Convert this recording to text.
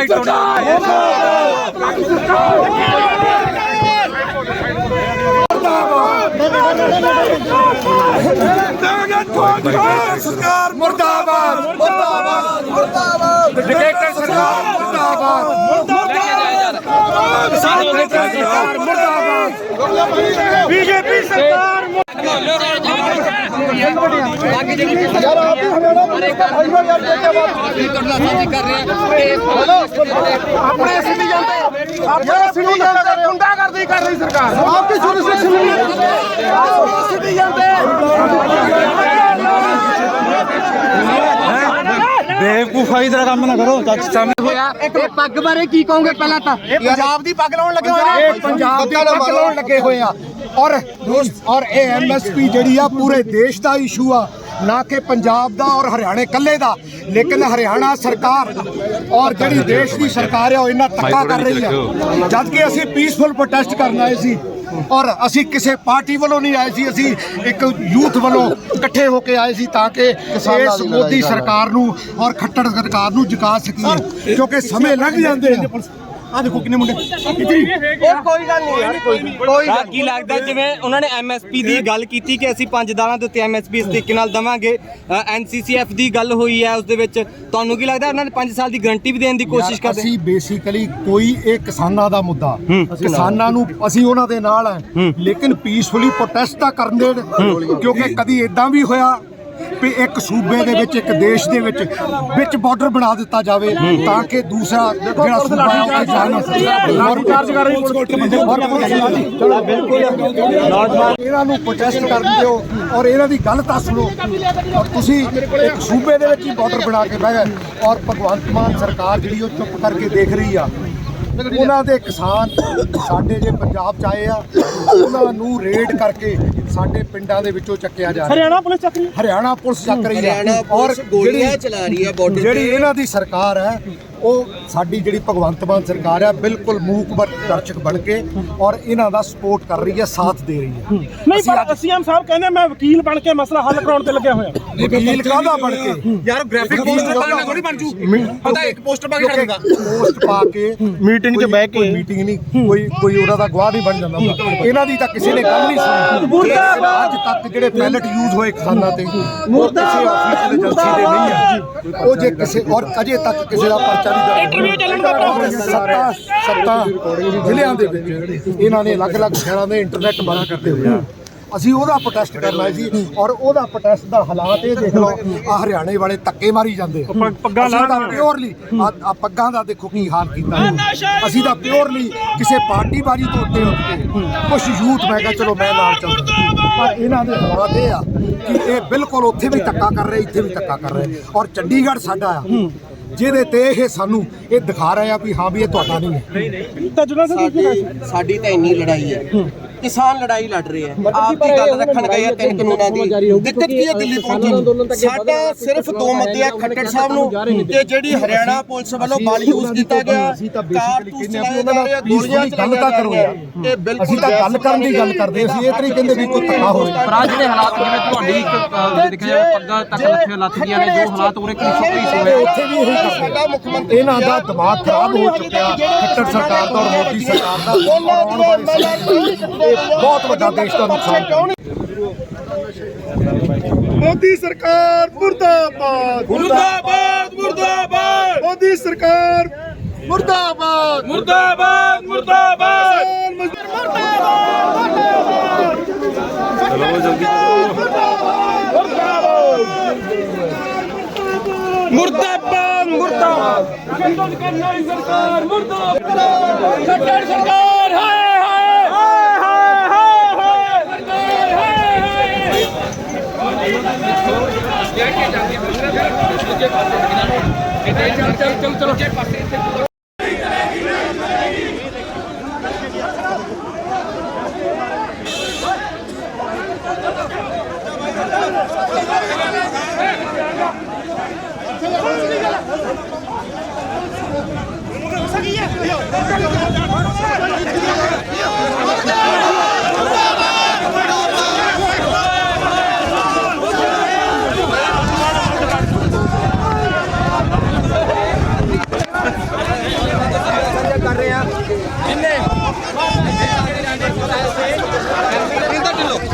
Right ਸਰਕਾਰ ਮੁਰਦਾਬਾਦ ਮੁਰਦਾਬਾਦ ਮੁਰਦਾਬਾਦ ਡਿਕਟੇਟਰ ਸਰਕਾਰ ਮੁਰਦਾਬਾਦ ਮੁਰਦਾਬਾਦ ਸਰਕਾਰ ਮੁਰਦਾਬਾਦ ਬੀਜੇਪੀ ਸਰਕਾਰ ਆਪਣੇ ਅਸੀਂ ਨਹੀਂ ਜਾਂਦੇ ਆਪਣੇ ਅਸੀਂ ਨਹੀਂ ਜਾਂਦੇ ਗੁੰਡਾਗਰਦੀ ਕਰ ਰਹੀ ਸਰਕਾਰ ਆਪਕੀ ਜੁਰਿਸਡਿਕਸ਼ਨ ਨਹੀਂ ਅਸੀਂ ਨਹੀਂ ਜਾਂਦੇ ਬੇਵਕੂਫਾਈ ਦਾ ਕੰਮ ਨਾ ਕਰੋ ਚੱਜ ਸਾਹਮਣੇ ਹੋਇਆ। ਇਹ ਪੱਗ ਬਾਰੇ ਕੀ ਕਹੋਗੇ ਪਹਿਲਾਂ ਤਾਂ? ਪੰਜਾਬ ਦੀ ਪੱਗ ਲਾਉਣ ਲੱਗੇ ਹੋਏ ਇਹ ਪੰਜਾਬ ਦੀ ਪੱਗ ਲਾਉਣ ਲੱਗੇ ਹੋਏ ਆ। ਔਰ ਔਰ ਇਹ ਐਮਐਸਪੀ ਜਿਹੜੀ ਆ ਪੂਰੇ ਦੇਸ਼ ਦਾ ਇਸ਼ੂ ਆ। ਨਾ ਕਿ ਪੰਜਾਬ ਦਾ ਔਰ ਹਰਿਆਣੇ ਕੱਲੇ ਦਾ। ਲੇਕਿਨ ਹਰਿਆਣਾ ਸਰਕਾਰ ਔਰ ਜਿਹੜੀ ਦੇਸ਼ ਦੀ ਸਰਕਾਰ ਆ ਉਹ ਇਹਨਾਂ ਧੱਕਾ ਕਰ ਰਹੀ ਆ। ਜਦ ਕਿ ਅਸੀਂ ਪੀਸਫੁਲ ਪ੍ਰੋਟੈਸਟ ਕਰਨ ਆਏ ਸੀ ਔਰ ਅਸੀਂ ਕਿਸੇ ਪਾਰਟੀ ਵੱਲੋਂ ਨਹੀਂ ਆਏ ਸੀ ਅਸੀਂ ਇੱਕ ਯੂਥ ਵੱਲੋਂ ਇਕੱਠੇ ਹੋ ਕੇ ਆਏ ਸੀ ਤਾਂ ਕਿ ਇਸ ਮੋਦੀ ਸਰਕਾਰ ਨੂੰ ਔਰ ਖੱਟੜ ਸਰਕਾਰ ਨੂੰ ਜਿਕਾ ਸਕੀਏ ਕਿਉਂਕਿ ਸਮੇਂ ਲੰਘ ਜਾਂਦੇ ਆ। ਆ ਦੇਖੋ ਕਿੰਨੇ ਮੁੰਡੇ। ਇਤਰੀ ਤਾਂ ਕੀ ਲੱਗਦਾ ਜਿਵੇਂ ਉਹਨਾਂ ਨੇ ਐਮਐਸਪੀ ਦੀ ਗੱਲ ਕੀਤੀ ਕਿ ਅਸੀਂ ਪੰਜ ਦਾਲਾਂ ਦੇ ਉੱਤੇ ਐਮਐਸਪੀ ਇਸ ਤਰੀਕੇ ਨਾਲ ਦਵਾਂਗੇ? ਐਨਸੀਸੀਐਫ ਦੀ ਗੱਲ ਹੋਈ ਹੈ ਉਸ ਦੇ ਵਿੱਚ। ਤੁਹਾਨੂੰ ਕੀ ਲੱਗਦਾ ਉਹਨਾਂ ਨੇ 5 ਸਾਲ ਦੀ ਗਾਰੰਟੀ ਵੀ ਦੇਣ ਦੀ ਕੋਸ਼ਿਸ਼ ਯਾਰ, ਕਰਦੇ? ਅਸੀਂ ਬੇਸਿਕਲੀ ਕੋਈ ਇਹ ਕਿਸਾਨਾਂ ਦਾ ਮੁੱਦਾ। ਕਿਸਾਨਾਂ ਨੂੰ ਅਸੀਂ ਉਹਨਾਂ ਦੇ ਨਾਲ ਹੈ। ਲੇਕਿਨ ਪੀਸਫੁਲੀ ਪ੍ਰੋਟੈਸਟ ਤਾਂ ਕਰਨ ਦੇਣ ਕਿਉਂਕਿ ਕਦੀ ਇਦਾਂ ਵੀ ਹੋਇਆ ਵੀ ਇੱਕ ਸੂਬੇ ਦੇ ਵਿੱਚ ਇੱਕ ਦੇਸ਼ ਦੇ ਵਿੱਚ ਵਿੱਚ ਬਾਰਡਰ ਬਣਾ ਦਿੱਤਾ ਜਾਵੇ ਤਾਂ ਕਿ ਦੂਸਰਾ ਜਿਹੜਾ ਸੂਬਾ ਹੈ ਉਹ ਜਾ ਨਾ ਸਕੇ ਔਰ ਚਾਰਜ ਕਰ ਰਹੀ ਚਲੋ ਬਿਲਕੁਲ ਇਹਨਾਂ ਨੂੰ ਪ੍ਰੋਟੈਸਟ ਕਰਨ ਦਿਓ ਔਰ ਇਹਨਾਂ ਦੀ ਗੱਲ ਤਾਂ ਸੁਣੋ। ਔਰ ਤੁਸੀਂ ਇੱਕ ਸੂਬੇ ਦੇ ਵਿੱਚ ਹੀ ਬਾਰਡਰ ਬਣਾ ਕੇ ਬਹਿ ਗਏ ਔਰ ਭਗਵੰਤ ਮਾਨ ਸਰਕਾਰ ਜਿਹੜੀ ਉਹ ਚੁੱਪ ਕਰਕੇ ਦੇਖ ਰਹੀ ਆ। ਉਹਨਾਂ ਦੇ ਕਿਸਾਨ ਸਾਡੇ ਜੇ ਪੰਜਾਬ ਚ ਆਏ ਆ ਉਹਨਾਂ ਨੂੰ ਰੇਡ ਕਰਕੇ ਸਾਡੇ ਪਿੰਡਾਂ ਦੇ ਵਿੱਚੋਂ ਚੱਕਿਆ ਜਾ ਰਿਹਾ। ਹਰਿਆਣਾ ਪੁਲਿਸ ਚੱਕ ਰਹੀ ਹਰਿਆਣਾ ਪੁਲਿਸ ਚੱਕ ਰਹੀ ਆ ਔਰ ਗੋਲੀਆਂ ਚਲਾ ਰਹੀ ਆ ਬਾਰਡਰ ਜਿਹੜੀ ਇਹਨਾਂ ਦੀ ਸਰਕਾਰ ਹੈ ਉਹ ਸਾਡੀ ਜਿਹੜੀ ਭਗਵੰਤ ਮਾਨ ਸਰਕਾਰ ਆ ਬਿਲਕੁਲ ਮੂਕ ਬਰ ਦਰਸ਼ਕ ਬਣ ਕੇ ਔਰ ਇਹਨਾਂ ਦਾ ਸਪੋਰਟ ਕਰ ਰਹੀ ਹੈ ਸਾਥ ਦੇ ਰਹੀ ਹੈ। ਨਹੀਂ ਪਰ ਸੀਐਮ ਸਾਹਿਬ ਕਹਿੰਦੇ ਮੈਂ ਵਕੀਲ ਬਣ ਕੇ ਮਸਲਾ ਹੱਲ ਕਰਾਉਣ ਤੇ ਲੱਗਿਆ ਹੋਇਆ। ਵਕੀਲ ਕਾਹਦਾ ਬਣ ਕੇ? ਯਾਰ ਗ੍ਰਾਫਿਕ ਪੋਸਟਰ ਪਾਣਾ ਥੋੜੀ ਬਣ ਜੂ। ਪਤਾ ਇੱਕ ਪੋਸਟਰ ਪਾ ਕੇ ਖੜ ਦੂੰਗਾ ਪੋਸਟ ਪਾ ਕੇ ਮੀਟਿੰਗ 'ਚ ਬਹਿ ਕੇ ਕੋਈ ਮੀਟਿੰਗ ਨਹੀਂ ਕੋਈ ਕੋਈ ਉਹਨਾਂ ਦਾ ਗਵਾਹ ਨਹੀਂ ਬਣ ਜਾਂਦਾ। ਇਹਨਾਂ ਦੀ ਤਾਂ ਕਿਸੇ ਨੇ ਗੱਲ ਨਹੀਂ ਸੁਣੀ। ਅੱਜ ਤੱਕ ਜਿਹੜੇ ਪੈਲਟ ਯੂਜ਼ ਹੋਏ ਕਿਸਾਨਾਂ ਤੇ ਉਹ ਕਿਸੇ ਆਫੀਸ਼ੀਅਲ ਏਜੰਸੀ ਦੇ ਨਹੀਂ ਹੈ ਉਹ ਜੇ ਕਿਸੇ ਔਰ ਅਜੇ ਤੱਕ ਕਿਸੇ ਦਾ ਪਰਚਾ ਨਹੀਂ ਦਰਜ ਇੰਟਰਵਿਊ ਚੱਲਣ ਦਾ ਸੱਤਾ ਸੱਤਾ ਜ਼ਿਲ੍ਹਿਆਂ ਦੇ ਵਿੱਚ ਇਹਨਾਂ ਨੇ ਅਲੱਗ-ਅਲੱਗ ਸ਼ਹਿਰਾਂ ਦੇ ਇੰਟਰਨੈਟ ਬੰਦ ਕਰਤੇ ਹੋਏ ਅਸੀਂ ਉਹਦਾ ਪ੍ਰੋਟੈਸਟ ਕਰਨਾ ਸੀ ਔਰ ਉਹਦਾ ਪ੍ਰੋਟੈਸਟ ਦਾ ਹਾਲਾਤ ਇਹ ਦੇਖ ਲਓ ਆ ਹਰਿਆਣੇ ਵਾਲੇ ਧੱਕੇ ਮਾਰੀ ਜਾਂਦੇ ਆ। ਪੱਗਾਂ ਤਾਂ ਪਿਓਰਲੀ ਆ ਪੱਗਾਂ ਦਾ ਦੇਖੋ ਕੀ ਹਾਲ ਕੀਤਾ ਅਸੀਂ ਤਾਂ ਪਿਓਰਲੀ ਕਿਸੇ ਪਾਰਟੀ ਬਾਜੀ ਤੋਂ ਉੱਤੇ ਉੱਠ ਕੇ ਕੁਝ ਯੂਥ ਮੈਂ ਕਿਹਾ ਚਲੋ ਮੈਂ ਨਾਲ ਚੱਲਦਾ। ਪਰ ਇਹਨਾਂ ਦੇ ਹਾਲਾਤ ਇਹ ਆ ਕਿ ਇਹ ਬਿਲਕੁਲ ਉੱਥੇ ਵੀ ਧੱਕਾ ਕਰ ਰਹੇ ਇੱਥੇ ਵੀ ਧੱਕਾ ਕਰ ਰਹੇ। ਔਰ ਚੰਡੀਗੜ੍ਹ ਸਾਡਾ ਆ ਜਿਹਦੇ ਤੇ ਇਹ ਸਾਨੂੰ ਇਹ ਦਿਖਾ ਰਹੇ ਆ ਵੀ ਹਾਂ ਵੀ ਇਹ ਤੁਹਾਡਾ ਨਹੀਂ ਹੈ। ਤਾਂ ਜੁਨਾ ਸਾਹਿਬ ਸਾਡੀ ਸਾਡੀ ਤਾਂ ਇੰਨੀ ਲੜਾਈ ਹੈ। ਕਿਸਾਨ ਲੜਾਈ ਲੜ ਰਹੇ ਹੈ। ਆਪ ਦੀ ਗੱਲ ਰੱਖਣ ਗਏ ਆ ਤਿੰਨ ਕਾਨੂੰਨਾਂ ਦੀ। ਦਿੱਕਤ ਕੀ ਹੈ ਦਿੱਲੀ ਪਹੁੰਚੀ ਸਾਡਾ ਸਿਰਫ ਦੋ ਮੁੱਦੇ ਆ ਖੱਟੜ ਸਾਹਿਬ ਨੂੰ ਤੇ ਜਿਹੜੀ ਹਰਿਆਣਾ ਪੁਲਿਸ ਵੱਲੋਂ ਬਲ ਯੂਜ਼ ਕੀਤਾ ਗਿਆ ਅਸੀਂ ਤਾਂ ਬੇਸਿਕਲੀ ਕਾਰਤੂਸ ਵੀ ਚਲਾਏ ਜਾ ਰਹੇ ਆ, ਗੋਲੀਆਂ ਪੀਸਫੁਲੀ ਗੱਲ ਤਾਂ ਕਰੋ ਯਾਰ। ਇਹ ਬਿਲਕੁਲ ਅਸੀਂ ਤਾਂ ਗੱਲ ਕਰਨ ਦੀ ਗੱਲ ਕਰਦੇ ਅਸੀਂ ਇਹ ਤਰੀ ਕਹਿੰਦੇ ਵੀ ਕੋਈ ਧੱਕਾ ਹੋਵੇ ਪਰ ਆਹ ਜਿਹੜੇ ਹਾਲਾਤ ਜਿਵੇਂ ਤੁਹਾਡੀ ਦੇਖਿਆ ਪੱਗਾਂ ਤੱਕ ਲੱਥੀਆਂ ਲੱਥਦੀਆਂ ਨੇ ਜੋ ਹਾਲਾਤ ਉਰੇ ਕੀ ਸੁਪਰੀਸ ਤੇ ਹੋਏ ਉੱਥੇ ਵੀ ਇਹੀ ਸਾਡਾ ਮੁੱਖ ਮੰਤਰੀ ਇਹਨਾਂ ਦਾ ਦਿਮਾਗ ਖਰਾਬ ਹੋ ਚੁੱਕਿਆ ਖੱਟਰ ਸਰਕਾਰ ਦਾ ਔਰ ਮੋਦੀ ਸਰਕਾਰ ਦਾ ਔਰ ਆਉਣ ਵਾਲੀ ਇਹ ਬਹੁਤ ਵੱਡਾ ਦੇਸ਼ ਦਾ ਨੁਕਸਾਨ ਮੋਦੀ ਸਰਕਾਰ ਮੁਰਦਾਬਾਦ। ਮੁਰਦਾਬਾਦ ਮੁਰਦਾਬਾਦ। ਮੋਦੀ ਸਰਕਾਰ ਮੁਰਦਾਬਾਦ। ਮੁਰਦਾਬਾਦ ਮੁਰਦਾਬਾਦ। ਮੁਰਦਾਬਾਦ ਮੁਰਦਾਬਾਦ। ਸਰਕਾਰ ਮੁਰਦਾਬਾਦ। ਸਰਕਾਰ ¡Ay, chao!